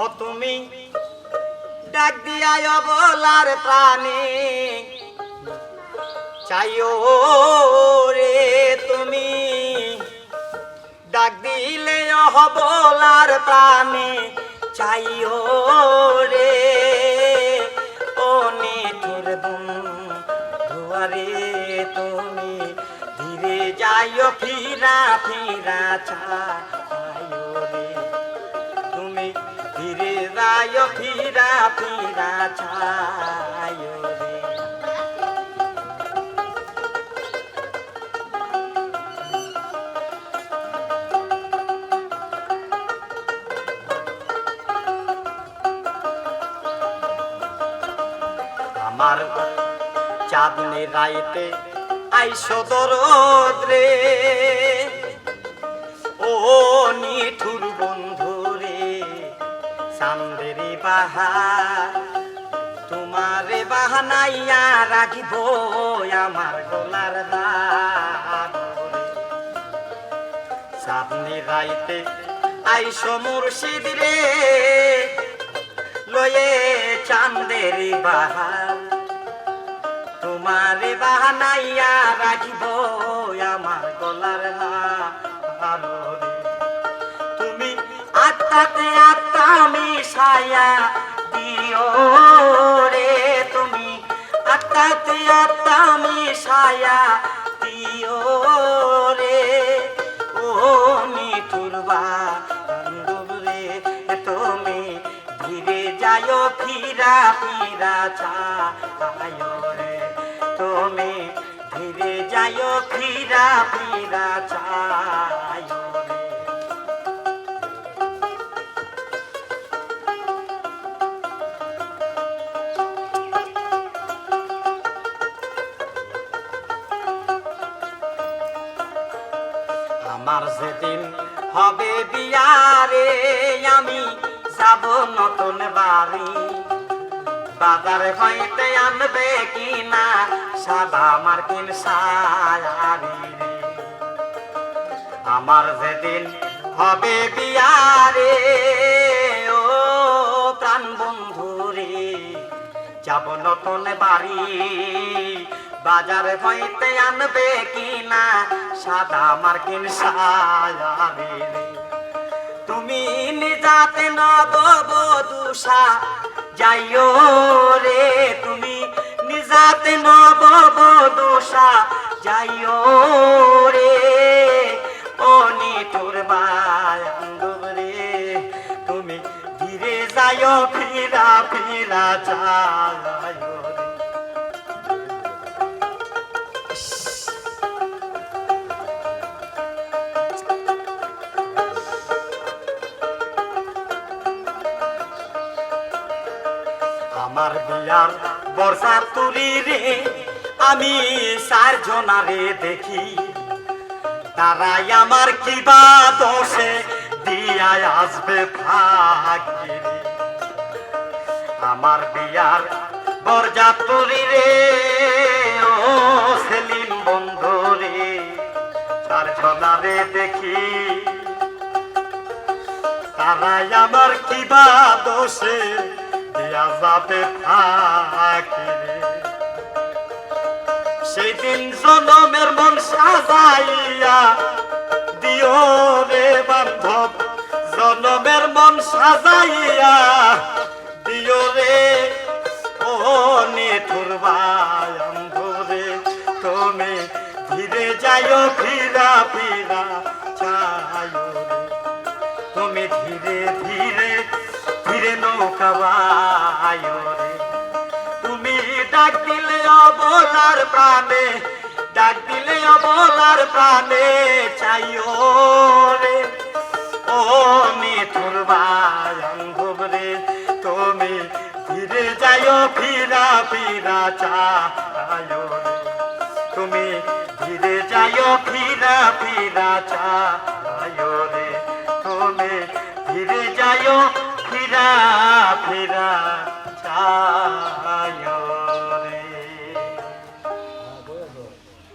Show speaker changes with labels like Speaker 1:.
Speaker 1: ও তুমি। ডাক দিয়ায় বলার প্রাণে। চাইও রে তুমি। ডাক দিলে বলার প্রাণে। চাইও রে। ও নিঠুর দুয়ারে তুমি। ধীরে যাইও ফিরা ফিরা চাইও যাইও ফিরা ফিরা চাইও রে। আমার চাঁদনি রাইতে আইসো দরদ্রে ও নিঠুর বাহার তোমারে বাহানাইয়া রাখিব আমার গলার চাঁদনি রাইতে আইসো মুর্শিদ রে, লয়ে চান্দেরি বাহার। তোমারে বাহানাইয়া রাখিব আমার গলার হারে তুমি আত্মাতে আত্মা মিশায়া দিও রে তুমি। আত্মাতে আত্মা মিশায়া দিও রে। ও নিঠুর রে, তুমি ধীরে যায় ফিরা ফিরা চায় রে। তুমি ধীরে যায় ফিরা ফিরা চায় আমার যেদিন হবে বিয়ারে, আমি যাব নতুন বাড়ি। বাজার হইতে আনবে কিনা সাদা মার্কিন সায়ারি রে। আমার যেদিন হবে বিয়ারে, ও প্রাণ বন্ধু রে, যাব নতুন বাড়ি। বাজার হইতে আনবে কিনা? সাদা মার্কিন সায়ারি তুমি নিজাতে নববধূষা, যাইও রে তুমি নিজাতে নববধূষা, যাইও রে। ও নিঠুর বান্ধব রে, তুমি ধীরে যাইও, ফিরা ফিরা চালাইও। আমার বিয়ার বর্ষা তুলি রে। আমি চার জনারে দেখি। তারাই আমার কিবা দোষে দিয়ায় আসবে ভাগ্যে আমার বিয়ার বরযাত্রী রে, ও সেলিম বন্ধু রে। চার জনারে দেখি। তারাই আমার কিবা দোষে যাবে সেই দিন জনমের মন সাজাইয়া দিও রে বান্ধব। জনমের মন সাজাইয়া দিও রে। ও নিঠুর তুমি ধীরে যাইও, ফিরা ফিরা, চাইও তুমি ধীরে ধীরে ধীরে নৌকা বায়ো রে তুমি ডাক দিলে অবলার প্রাণে, ডাক দিলে অবলার প্রাণে চাইও রে। ও মিঠুর বান্ধব রে, তুমি ধীরে যাইও, ফিরা ফিরা রে। তুমি ধীরে যাইও, ফিরা ফিরা চাইও রে। তুমি ধীরে যাইও ফেরা ফেরা ছায়।